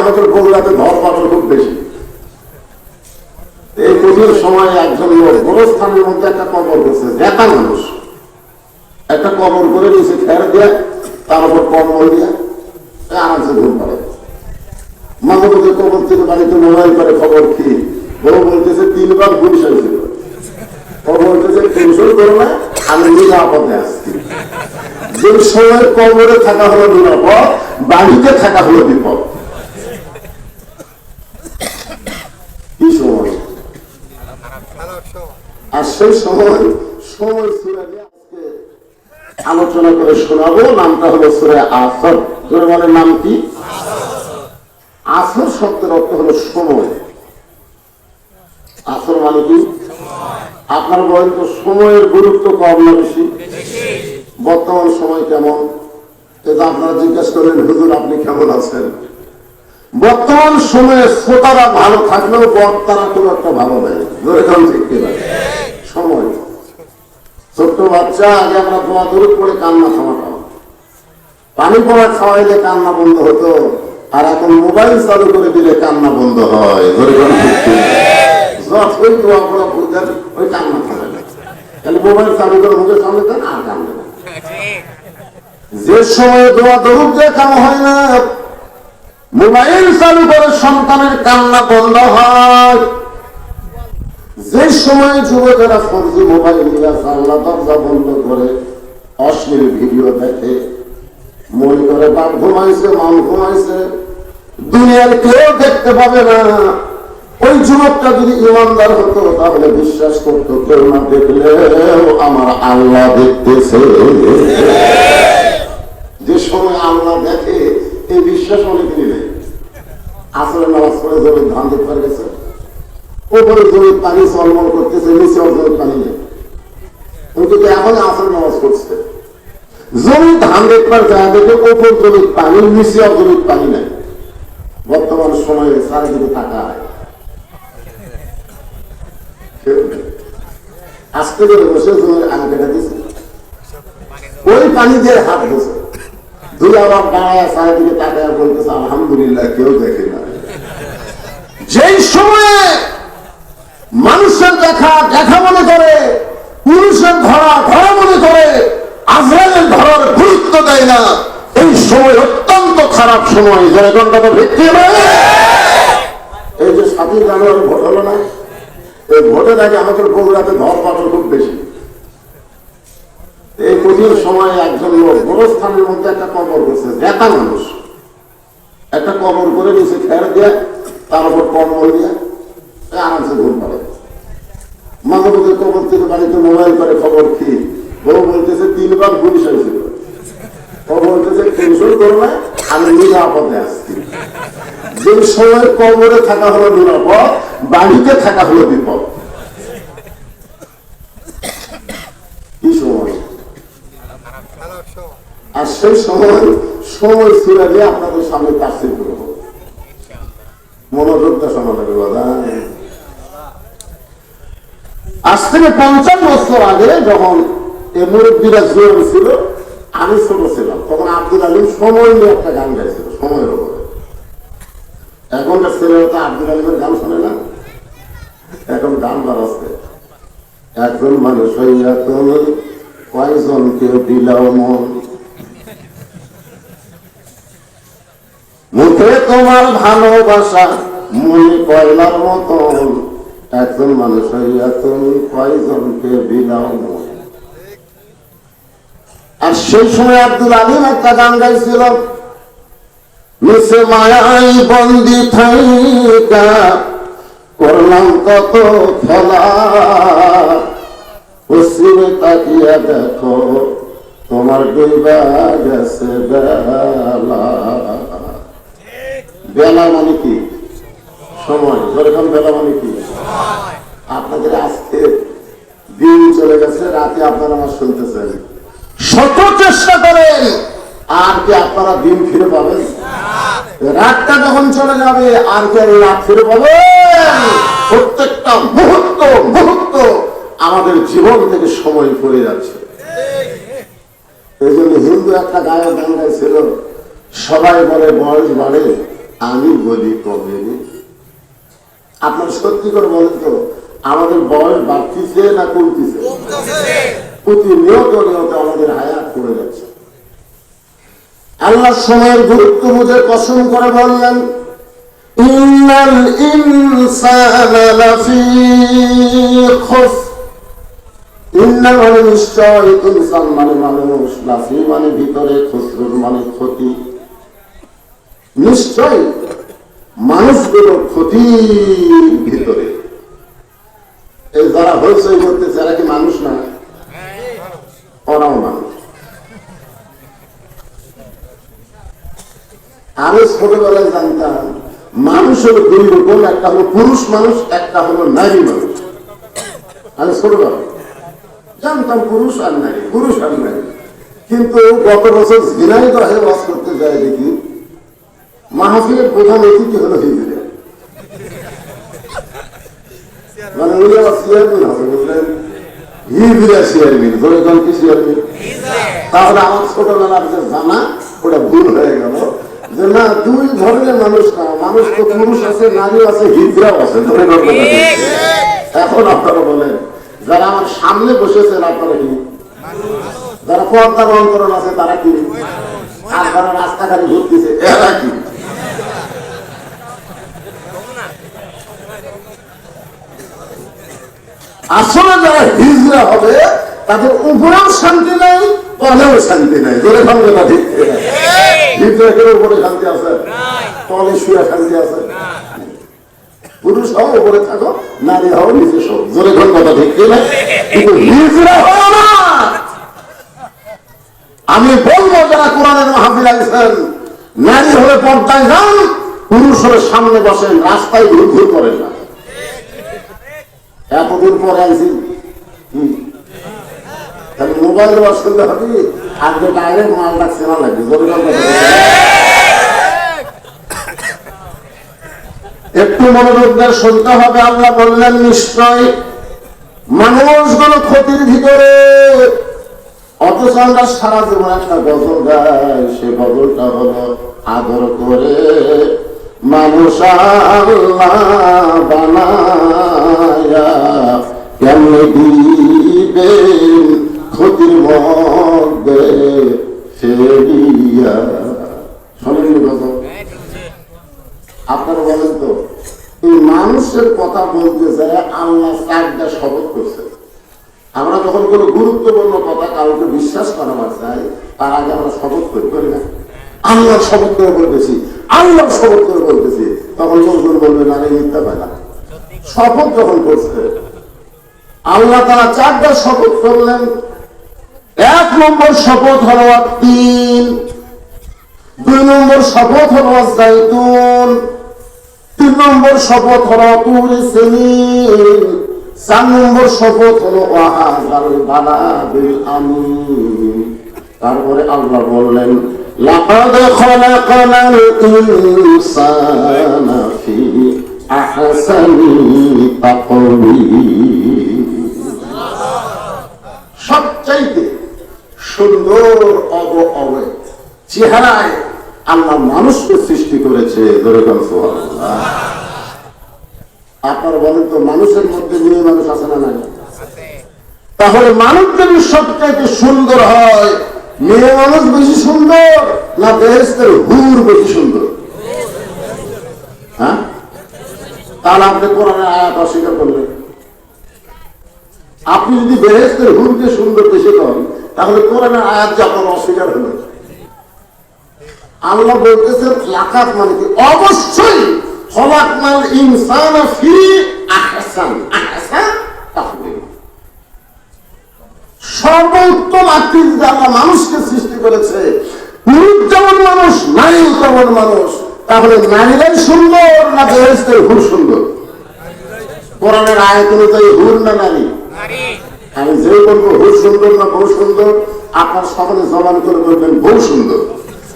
আমাদের বগুড়াতে ধর পাটন খুব বেশি। এই কঠিন সময় একজন গোরস্থানের মধ্যে একটা কবর করছে নেতা মানুষ। একটা কবর করে নিচে খেয়ার দিয়ে, তার উপর কম্বল দিয়ে আরামসে ঘুম পাড়ে। মাঝে কবর থেকে বাড়িতে মোবাইল করে খবর কি? বউ বলতেছে, তিনবার পুলিশ হয়েছিল। ও বলতেছে টেনশন করো না আমি নিরাপদে আসছি যে সময় কবরে থাকা হলো নিরাপদ, বাড়িতে থাকা হলো বিপদ কি সময় আর সেই সময় সময় সুরা আজকে আলোচনা করে শোনাবো। নামটা হলো সুরে আসর। সুরে মানে নাম কি? আসর শব্দের অর্থ হলো সময়। আসর মানে কি? আপনার বলেন তো, সময়ের গুরুত্ব কম না বেশি? বর্তমান সময় কেমন? এটা আপনারা জিজ্ঞাসা করেন হুজুর, আপনি কেমন আছেন? বর্তমান সময়ে শ্রোতারা ভালো থাকলেও বক্তারা খুব একটা ভালো নেই। ঠিক কিনা? বাচ্চা, আগে আমরা দোয়া দূরে পড়ে কান্না থামাতাম পানি পড়া খাওয়াইলে কান্না বন্ধ হতো, আর এখন মোবাইল চালু করে দিলে কান্না বন্ধ হয়। দোয়া পড়া ওই কান্না মোবাইল চালু করে সামনে আর কান্দে না যে সময়ে দোয়া দেখানো হয় না, মোবাইল চালু করে সন্তানের কান্না বন্ধ হয়। যে সময় যুবকেরা ফোরজি মোবাইল নিয়ে জানলা দরজা বন্ধ করে, অশ্লীল ভিডিও দেখে মনে করে বাপ ঘুমাইছে মান ঘুমাইছে, দুনিয়ার কেউ দেখতে পাবে না। ওই যুবকটা যদি ইমানদার হতো, তাহলে বিশ্বাস করতো, কেউ না দেখলেও আমার আল্লাহ দেখতেছে। যে সময় আল্লাহ দেখে, এই বিশ্বাস অনেক নেই। আসলে নামাজ পড়ে জমি ধান দেখতে পারে গেছে। ওপরে জমির পানি সলমল করতেছে, নিচে জমির পানি নেই। কিন্তু এখন আসল নামাজ করছে জমি ধান দেখবার যায় দেখে ওপর জমির পানি, নিচে জমির পানি নেই। বর্তমান সময়ে চারিদিকে কেউ আজকে করে বসে জমির আগে কেটে দিছে ওই পানি দিয়ে হাত বসে দুই আবার দাঁড়ায় চারিদিকে তাকায় বলতেছে, আলহামদুলিল্লাহ, কেউ দেখে না। যেই সময়ে দেখা দেখা মনে করে, পুরুষের ধরা ধরা মনে করে, আজরাইলের ধরার গুরুত্ব দেয় না। এই সময় অত্যন্ত খারাপ সময়। জনগণটা ভিত্তি এই যে সাতই জানুয়ারি ভোট হলো না, এই ভোটের আগে আমাদের বগুড়াতে ধর পাটন খুব বেশি। এই কঠিন সময়ে একজন লোক, গোরস্থানের মধ্যে একটা কবর করছে, নেতা মানুষ। একটা কবর করে নিচে খেয়ার দিয়ে, তার উপর কম্বল দিয়ে আরামসে ঘুম পাড়ে মাঝে কবর থেকে বাড়িতে মোবাইল করে খবর কি? বউ বলতেছে, তিনবার পুলিশ হয়েছিল ও বলতেছে টেনশন করো না, আমি নিরাপদে আসছি যে সময় কবরে থাকা হলো নিরাপদ, বাড়িতে থাকা হলো বিপদ। কি সময়? আর সেই সময় সময় দিয়ে আপনাদের সামনে মনোযোগটা সমাধান আজ থেকে পঞ্চাশ বছর আগে যখন মুরব্বীরা জোর ছিল, আমি ছোট ছিলাম। তখন আব্দুল আলিম সময় নিয়ে একটা গান গাইছিল, সময়ের উপরে এখনকার ছেলেরা তো আব্দুল আলিমের গান শোনে না। এখন গান বাড়াচ্ছে একজন মানুষ হইয়া তুমি কয়জনকে দিলাও মন? মুখে তোমার ভালোবাসা মনে কয়লার মতন? একজন মানুষ হইয়া তুমি কয়জনকে আর সেই সময় আব্দুল আলিম একটা গান গাইছিল নিচে মায়াই বন্দি থাইকা, করলাম কত খেলা। পশ্চিমে তাকিয়া দেখো, তোমার গেছে বেলা। বেলা মানে কি? সময়। বেলা মানে কি? আপনাদের আজকে দিন চলে গেছে রাতে আপনারা আমার শুনতেছেন শত চেষ্টা করেন। আর কি আপনারা দিন ফিরে পাবেন? রাতটা যখন চলে যাবে আর কি রাত ফিরে পাবেন? প্রত্যেকটা মুহূর্ত মুহূর্ত আমাদের জীবন থেকে সময় পড়ে যাচ্ছে। এই জন্য হিন্দু একটা গায়ক গান গাইছিল সবাই বলে বয়স বাড়ে আমি বলি কবে? আপনার সত্যি করে বলেন তো আমাদের বয়স বাড়তিছে না কমতিছে? প্রতিনিয়ত নিয়ত আমাদের হায়াত করে যাচ্ছে। আল্লাহ সময়ের গুরুত্ব বুঝে কসম করে বললেন ইন্নাল ইনসানা লাফি খুস ইন্নাল মানে নিশ্চয় ইনসান মানে মানুষ লাফি মানে ভিতরে খুসরুর মানে ক্ষতি। নিশ্চয় মানুষগুলো ক্ষতির ভিতরে। যারা হইচই করতেছে, এরা কি মানুষ না? ওরাও মানুষ। আমি ছোটবেলায় জানতাম মানুষ হলো দুই রকম একটা হলো পুরুষ মানুষ, একটা হলো নারী মানুষ। আমি ছোটবেলায় জানতাম পুরুষ আর নারী, পুরুষ আর নারী। কিন্তু গত বছর ঝিনাইদহে বাস করতে যায় দেখি মাহফিলের প্রধান অতিথি হলো মানে মানুষ আছে আছে? এখন আপনারা বলেন, যারা আমার সামনে বসেছেন, আপনারা কি? যারা পর্দার অন্তরণ আছে, তারা কি? আর যারা রাস্তাঘাটে ঘুরতেছে, এরা কি? আসলে যারা হিজরা হবে, তাদের উপরেও শান্তি নাই, তলেও শান্তি নাই। জোরে সঙ্গে না ঠিক? উপরে শান্তি আছে? তলে শুয়ে শান্তি আছে? পুরুষ হও, উপরে থাকো, নারী হও শো। জোরে কথা ঠিক না কিন্তু হিজরা হও না! আমি বলব, যারা কোরআনের মাহফিল আছেন নারী হলে পর্দায় যান, পুরুষ হলে সামনে বসেন, রাস্তায় ঘুর ঘুর করেন না। এতদিন পরে আইসি তাহলে মোবাইল হবে একটু মনোযোগ শুনতে হবে, আল্লাহ বললেন নিশ্চয় মানুষগুলো ক্ষতির ভিতরে। অথচ আমরা সারা জীবন একটা গজল গাই, সে গজলটা হলো আদর করে। মানুষ আল্লাহ বলেন তো মানুষের কথা বলতে যায় আল্লাহ চারটা শপথ করছে। আমরা যখন কোনো গুরুত্বপূর্ণ কথা কাউকে বিশ্বাস করাবার চাই, তার আগে আমরা শপথ করি করি না। আল্লাহ শপথ করে বলতেছি আল্লাহ শপথ করে বলতেছি, তখন লোকজন বলবে, না মিথ্যা পায় শপথ যখন করছে, আল্লাহ তারা চারটা শপথ করলেন। এক নম্বর শপথ হলো তিন, দুই নম্বর শপথ হলো জাইতুন, তিন নম্বর শপথ হলো তুরি সিনিন, চার নম্বর শপথ হলো ওয়াহাজাল বালাদিল আমিন। তারপরে আল্লাহ বললেন লাকাদ খলাকানাল ইনসানা ফি আহসানি তাকওয়িম সবচাইতে সুন্দর অব অবে চেহারায় আল্লাহ মানুষকে সৃষ্টি করেছে। আপনারা বলেন তো মানুষের মধ্যে মেয়ে মানুষ আছে না নাই? তাহলে মানুষ যদি সবচাইতে সুন্দর হয় মেয়ে মানুষ বেশি সুন্দর না বেহেস্তের হুর বেশি সুন্দর? হ্যাঁ? তাহলে আপনি কোরআনের আয়াত অস্বীকার করলেন। আপনি যদি বেহেস্তের হুরকে সুন্দর বেশি করেন, তাহলে কোরআনের আয়াত যে আপনার অস্বীকার হলো। আল্লাহ বলতেছেন, লাকাত মানে কি? অবশ্যই খলাকনাল ইনসান ফি আহসান। আহসান? সর্বোত্তম আকৃতিতে আল্লাহ মানুষকে সৃষ্টি করেছে পুরুষ যেমন মানুষ নারী তেমন মানুষ তাহলে নারীরাই সুন্দর না বেহেস্তের হুর সুন্দর? কোরআনের আয়াত অনুযায়ী হুর না নারী? আমি যে বলব হুর সুন্দর না বউ সুন্দর আপনার সকলে জবান করে বলবেন সুন্দর।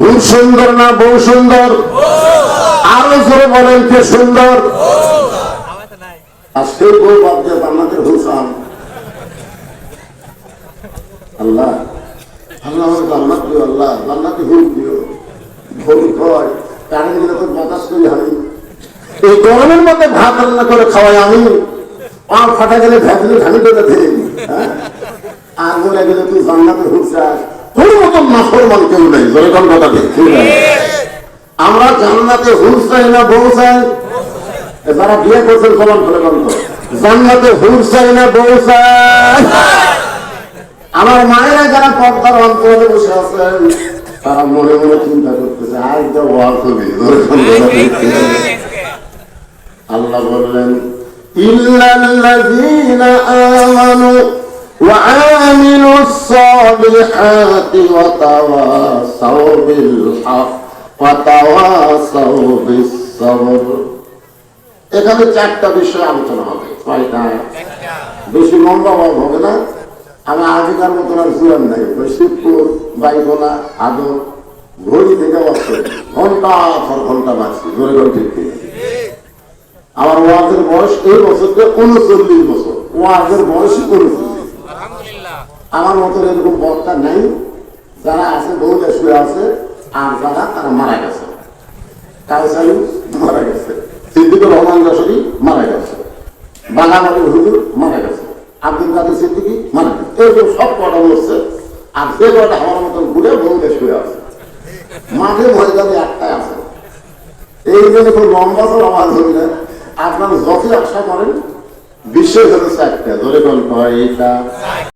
হুর সুন্দর না সুন্দর? আরও জোরে বলেন কে সুন্দর? আর বউ বাদ দিয়ে আল্লাহ। আল্লাহ আল্লাহ। ভুল হয়। তো বাতাস করি আমি, এই গরমের মধ্যে ভাত রান্না করে খাওয়াই আমি পা ফাটা গেলে করে হ্যাঁ? আর বলে গেলে তুই জান্নাতে কেউ নেই, জোরে কোন কথা আমরা জান্নাতে হুঁচ চাই না, বউ চাই? যারা বিয়ে করছেন সমান করে জান্নাতে হুঁচ চাই না, বউ চাই? আমার মায়েরা যারা পর্দার অন্তরে বসে আছেন, তারা মনে মনে চিন্তা করতেছে আজ যা ঠিক আছে? আল্লাহ বললেন এখানে চারটা বিষয় আলোচনা হবে বেশি ভাব হবে না। আমি আগেকার মতন আর জুয়ান নাই। ওই শিবপুর বাইগোলা আদর ঘড়ি থেকে অর্থ ঘণ্টা পর ঘণ্টা বাঁচছি ঠিক ঠিক আমার ওয়াজের বয়স এই বছরকে উনচল্লিশ বছর। ওয়াজের বয়সই উনচল্লিশ। আমার মতো এরকম বক্তা নাই। যারা আছে বহুটা শুয়ে আছে আর যারা তারা মারা গেছে। কাউসারি মারা গেছে। সিদ্দিকুর রহমান যশোরী মারা গেছে। বাঙালি হুজুর আব্দুল কাদের সিদ্দিকি মানে গেছে এরকম সব কটা বসছে আর সে কটা আমার মতন ঘুরে বলতে শুয়ে আছে। মাঝে ময়দানে একটাই আছে। এই জন্য খুব লম্বা তো আমার ধরি না আপনার যতই আশা করেন বিশ্বের জন্য একটা ধরে কোন কয়টা